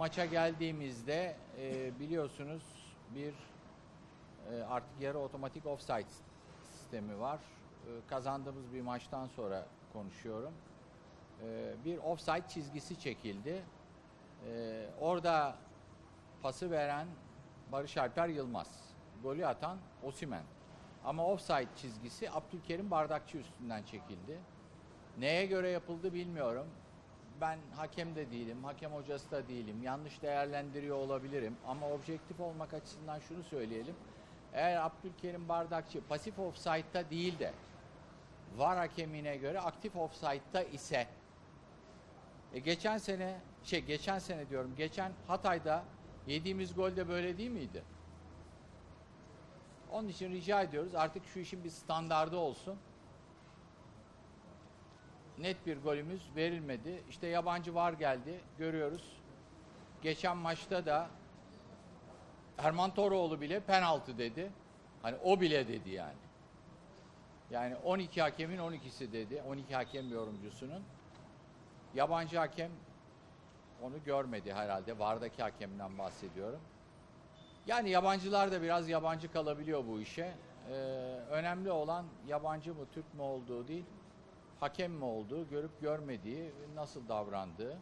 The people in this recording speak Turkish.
Maça geldiğimizde e, biliyorsunuz bir e, artık yarı otomatik offside sistemi var. E, kazandığımız bir maçtan sonra konuşuyorum. E, bir offside çizgisi çekildi. E, orada pası veren Barış Alper Yılmaz. Golü atan Osimen. Ama offside çizgisi Abdülkerim Bardakçı üstünden çekildi. Neye göre yapıldı bilmiyorum. Ben hakem de değilim, hakem hocası da değilim. Yanlış değerlendiriyor olabilirim ama objektif olmak açısından şunu söyleyelim. Eğer Abdülkerim Bardakçı pasif offside'da değil de VAR hakemine göre aktif offside'da ise e geçen sene şey geçen sene diyorum geçen Hatay'da yediğimiz gol de böyle değil miydi? Onun için rica ediyoruz artık şu işin bir standardı olsun. Net bir golümüz verilmedi. İşte yabancı var geldi. Görüyoruz. Geçen maçta da Erman Toroğlu bile penaltı dedi. Hani o bile dedi yani. Yani 12 hakemin 12'si dedi. 12 hakem yorumcusunun. Yabancı hakem onu görmedi herhalde. Vardaki hakemden bahsediyorum. Yani yabancılar da biraz yabancı kalabiliyor bu işe. Ee, önemli olan yabancı mı Türk mü olduğu değil, hakem mi olduğu, görüp görmediği, nasıl davrandığı.